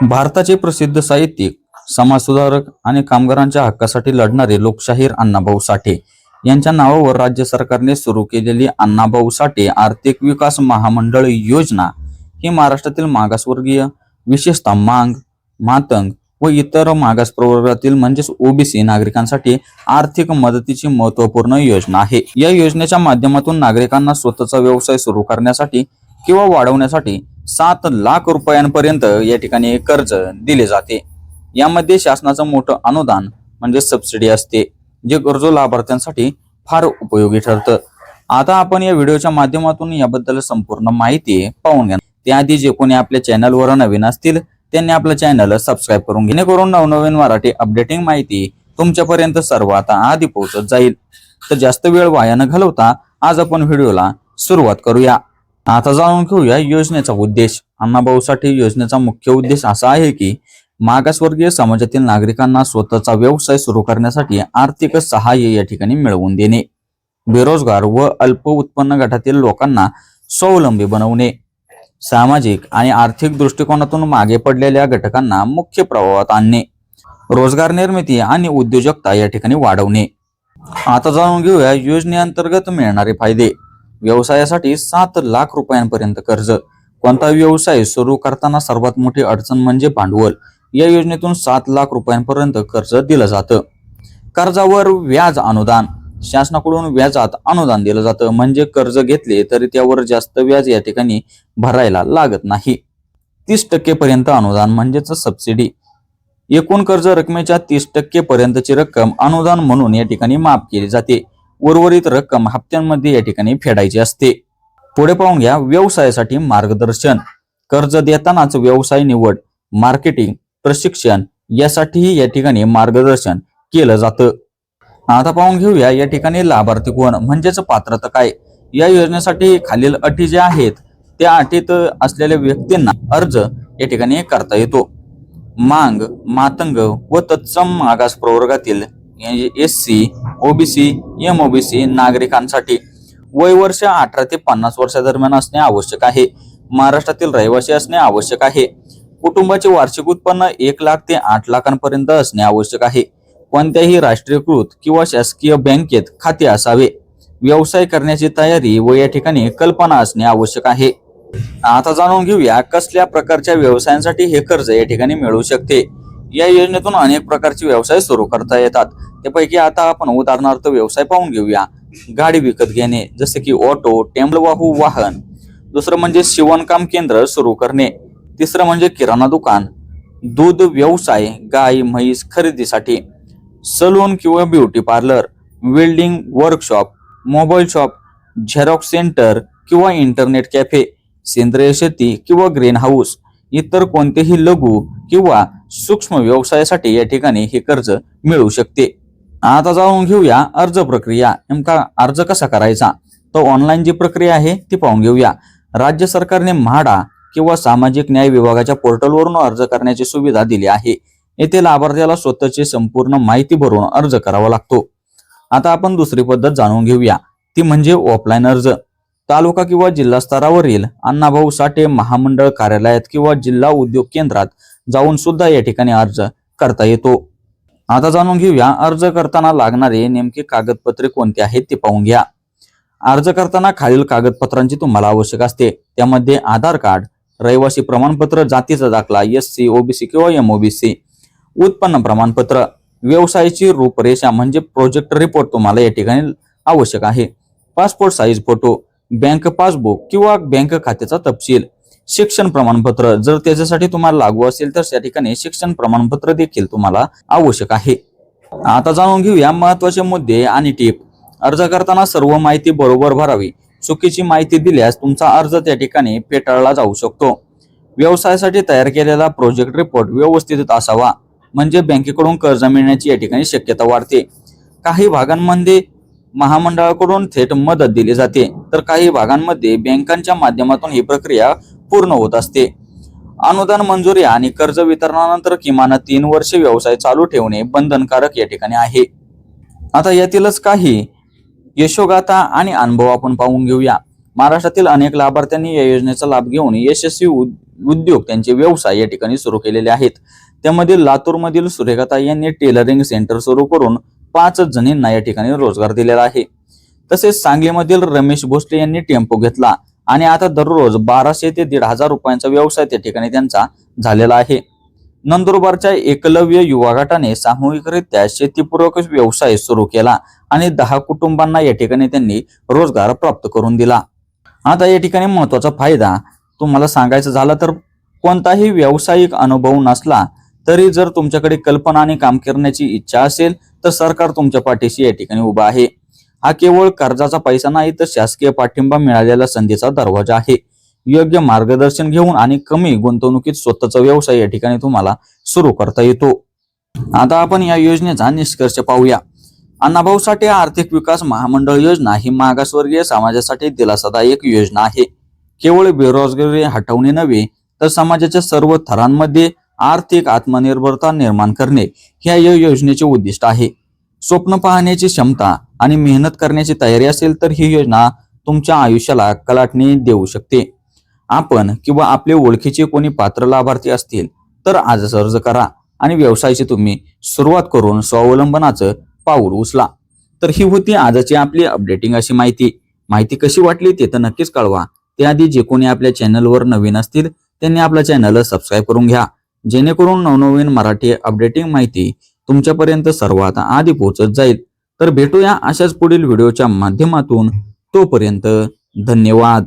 भारताचे प्रसिद्ध साहित्यिक समाजसुधारक आणि कामगारांच्या हक्कासाठी लढणारे लोकशाहीर अण्णाभाऊ साठे यांच्या नावावर राज्य सरकारने सुरू केलेली अण्णाभाऊ साठे आर्थिक विकास महामंडळ योजना ही महाराष्ट्रातील मागासवर्गीय विशेषतः मांग मातंग व इतर मागास प्रवर्गातील म्हणजेच ओबीसी नागरिकांसाठी आर्थिक मदतीची महत्त्वपूर्ण योजना आहे. या योजनेच्या माध्यमातून नागरिकांना स्वतःचा व्यवसाय सुरू करण्यासाठी किंवा वाढवण्यासाठी सात लाख रुपयांपर्यंत या ठिकाणी कर्ज दिले जाते. यामध्ये शासनाचं मोठं अनुदान म्हणजे सबसिडी असते जे गरजू लाभार्थ्यांसाठी फार उपयोगी ठरतं. आता आपण या व्हिडिओच्या माध्यमातून याबद्दल संपूर्ण माहिती पाहून घ्या त्याआधी जे कोणी आपल्या चॅनलवर नवीन असतील त्यांनी आपलं चॅनल सबस्क्राईब करून घे जेणेकरून नवनवीन मराठी अपडेटिंग माहिती तुमच्यापर्यंत सर्वात आधी पोहोचत जाईल. तर जास्त वेळ वाया न घालवता आज आपण व्हिडिओला सुरुवात करूया. आता जाणून घेऊया योजनेचा उद्देश. अण्णाभाऊ साठे योजनेचा मुख्य उद्देश असा आहे की मागासवर्गीय समाजातील नागरिकांना स्वतःचा व्यवसाय सुरू करण्यासाठी आर्थिक सहाय्य या ठिकाणी मिळवून देणे. बेरोजगार व अल्प उत्पन्न गटातील लोकांना स्वावलंबी बनवणे. सामाजिक आणि आर्थिक दृष्टिकोनातून मागे पडलेल्या घटकांना मुख्य प्रभावात आणणे. रोजगार निर्मिती आणि उद्योजकता या ठिकाणी वाढवणे. आता जाणून घेऊया योजनेअंतर्गत मिळणारे फायदे. व्यवसायासाठी सात लाख रुपयांपर्यंत कर्ज. कोणता व्यवसाय सुरू करताना सर्वात मोठी अडचण म्हणजे भांडवल? या योजनेतून सात लाख रुपयांपर्यंत कर्ज दिलं जातं. कर्जावर व्याज अनुदान. शासनाकडून व्याजात अनुदान दिलं जातं. म्हणजे कर्ज घेतले तरी त्यावर जास्त व्याज या ठिकाणी भरायला लागत नाही. तीस टक्के पर्यंत अनुदान म्हणजेच सबसिडी एकूण कर्ज रकमेच्या तीस टक्के पर्यंतची रक्कम अनुदान म्हणून या ठिकाणी माफ केली जाते. उर्वरित रक्कम हप्त्यांमध्ये या ठिकाणी फेडायची असते. पुढे पाहून घ्या व्यवसायासाठी मार्गदर्शन. कर्ज देतानाच व्यवसाय निवड मार्केटिंग प्रशिक्षण यासाठीही या ठिकाणी मार्गदर्शन केलं जातं. आता पाहून घेऊया या ठिकाणी लाभार्थी कोण म्हणजेच पात्रता काय? या योजनेसाठी खालील अटी ज्या आहेत त्या अटीत असलेल्या व्यक्तींना अर्ज या ठिकाणी करता येतो. मांग मातंग व तत्सम मागास प्रवर्गातील S C OBC M OBC नागरिकांसाठी वय वर्ष अठरा ते पन्नास वर्षादरम्यान असणे आवश्यक आहे. महाराष्ट्रातील रहिवासी असणे आवश्यक आहे. कुटुंबाचे वार्षिक उत्पन्न एक लाख ते आठ लाखांपर्यंत असणे आवश्यक आहे. कोणत्याही राष्ट्रीयकृत किंवा शासकीय बँकेत खाते असावे. व्यवसाय करण्याची तयारी व या ठिकाणी कल्पना असणे आवश्यक आहे. आता जाणून घेऊया कसल्या प्रकारच्या व्यवसायांसाठी हे कर्ज या ठिकाणी मिळू शकते. या योजनेतून अनेक प्रकारचे व्यवसाय सुरू करता येतात. त्यापैकी आता आपण उदाहरणार्थ व्यवसाय पाहून घेऊया. गाडी विकत घेणे जसे की ऑटो टेम्पलवाहू वाहन. दुसरं म्हणजे शिवणकाम केंद्र सुरू करणे. तिसरं म्हणजे किराणा दुकान. दूध व्यवसाय गाय म्हैस खरेदीसाठी. सलून किंवा beauty parlour welding workshop mobile shop xerox centre किंवा इंटरनेट कॅफे सेंद्रिय शेती किंवा ग्रीन हाऊस इतर कोणतेही लघु किंवा सूक्ष्म व्यवसायासाठी या ठिकाणी हे कर्ज मिळू शकते. आता जाणून घेऊया अर्ज प्रक्रिया. नेमका अर्ज कसा करायचा? तर ऑनलाईन जी प्रक्रिया आहे ती पाहून घेऊया. राज्य सरकारने म्हाडा किंवा सामाजिक न्याय विभागाच्या पोर्टलवरून अर्ज करण्याची सुविधा दिली आहे. येथे लाभार्थ्याला स्वतःची संपूर्ण माहिती भरून अर्ज करावा लागतो. आता आपण दुसरी पद्धत जाणून घेऊया. ती म्हणजे ऑफलाईन अर्ज. तालुका किंवा जिल्हा स्तरावरील अण्णाभाऊ साठे महामंडळ कार्यालयात किंवा जिल्हा उद्योग केंद्रात जाऊन सुद्धा या ठिकाणी अर्ज करता येतो. आता जाणून घेऊया अर्ज करताना लागणारे नेमके कागदपत्रे कोणते आहेत ते पाहून घ्या. अर्ज करताना खालील कागदपत्रांची तुम्हाला आवश्यक असते. त्यामध्ये आधार कार्ड रहिवासी प्रमाणपत्र जातीचा दाखला एस सी ओबीसी किंवा एमओबीसी उत्पन्न प्रमाणपत्र व्यवसायाची रूपरेषा म्हणजे प्रोजेक्ट रिपोर्ट तुम्हाला या ठिकाणी आवश्यक आहे. Passport size photo bank passbook किंवा बँक खात्याचा तपशील. शिक्षण प्रमाणपत्र. जर त्याच्यासाठी तुम्हाला लागू असेल तर त्या ठिकाणी शिक्षण प्रमाणपत्र देखील तुम्हाला आवश्यक आहे. आता जाणून घेऊया महत्त्वाचे मुद्दे आणि टीप. अर्ज करताना सर्व माहिती बरोबर भरावी. चुकीची माहिती दिल्यास तुमचा अर्ज त्या ठिकाणी फेटाळला जाऊ शकतो. व्यवसायासाठी तयार केलेला प्रोजेक्ट रिपोर्ट व्यवस्थित असावा. म्हणजे बँकेकडून कर्ज मिळण्याची या ठिकाणी शक्यता वाढते. काही भागांमध्ये महामंडळाकडून थेट मदत दिली जाते. तर काही भागांमध्ये बँकांच्या माध्यमातून ही प्रक्रिया पूर्ण होत असते. अनुदान मंजुरी आणि कर्ज वितरणानंतर किमान तीन वर्ष व्यवसाय चालू ठेवणे बंधनकारक या ठिकाणी आहे. आता यातीलच काही यशोगाथा आणि अनुभव आपण पाहून घेऊया. महाराष्ट्रातील अनेक लाभार्थ्यांनी या योजनेचा लाभ घेऊन यशस्वी उद- उद्योग त्यांचे व्यवसाय या ठिकाणी सुरू केलेले आहेत. त्यामध्ये लातूरमधील सुरेखाता यांनी टेलरिंग सेंटर सुरू करून पाच जणींना या ठिकाणी रोजगार दिलेला आहे. तसेच सांगलीमधील रमेश भोसले यांनी टेम्पो घेतला. आणि आता दररोज बाराशे ते दीड हजार रुपयांचा व्यवसाय त्या ठिकाणी त्यांचा झालेला आहे. नंदुरबारच्या एकलव्य युवा गटाने सामूहिकरित्या शेतीपूरक व्यवसाय सुरू केला आणि दहा कुटुंबांना या ठिकाणी त्यांनी रोजगार प्राप्त करून दिला. आता या ठिकाणी महत्त्वाचा फायदा तुम्हाला सांगायचं झालं तर कोणताही व्यावसायिक अनुभव नसला तरी जर तुमच्याकडे कल्पना आणि काम करण्याची इच्छा असेल तर सरकार तुमच्या पाठीशी या ठिकाणी उभा आहे. हा केवळ कर्जाचा पैसा नाही तर शासकीय पाठिंबा मिळालेला संधीचा दरवाजा आहे. योग्य मार्गदर्शन घेऊन आणि कमी गुंतवणुकीत स्वतःचा व्यवसाय या ठिकाणी तुम्हाला सुरू करता येतो. आता आपण या योजनेचा निष्कर्ष पाहूया. अण्णाभाऊ साठे आर्थिक विकास महामंडळ योजना ही मागासवर्गीय समाजासाठी दिलासादायक योजना आहे. केवळ बेरोजगारी हटवणे नव्हे तर समाजाच्या सर्व थरांमध्ये आर्थिक आत्मनिर्भरता निर्माण करणे हे या योजनेचे उद्दिष्ट आहे. स्वप्न पाहण्याची क्षमता आणि मेहनत करण्याची तयारी असेल तर ही योजना तुमच्या आयुष्याला कलाटणी देऊ शकते. आपण किंवा आपले ओळखीचे कोणी पात्र लाभार्थी असतील तर आजच अर्ज करा आणि व्यवसायाची तुम्ही सुरुवात करून स्वावलंबनाचं पाऊल उचला. तर ही होती आजची आपली अपडेटिंग अशी माहिती. माहिती कशी वाटली ते तर नक्कीच कळवा. त्याआधी जे कोणी आपल्या चॅनलवर नवीन असतील त्यांनी आपल्या चॅनल सबस्क्राईब करून घ्या. जेणेकरून नवनवीन मराठी अपडेटिंग माहिती तुमच्यापर्यंत सर्वात आधी पोहोचत जाईल. तर भेटूया अशाच पुढील व्हिडिओच्या माध्यमातून. तोपर्यंत धन्यवाद.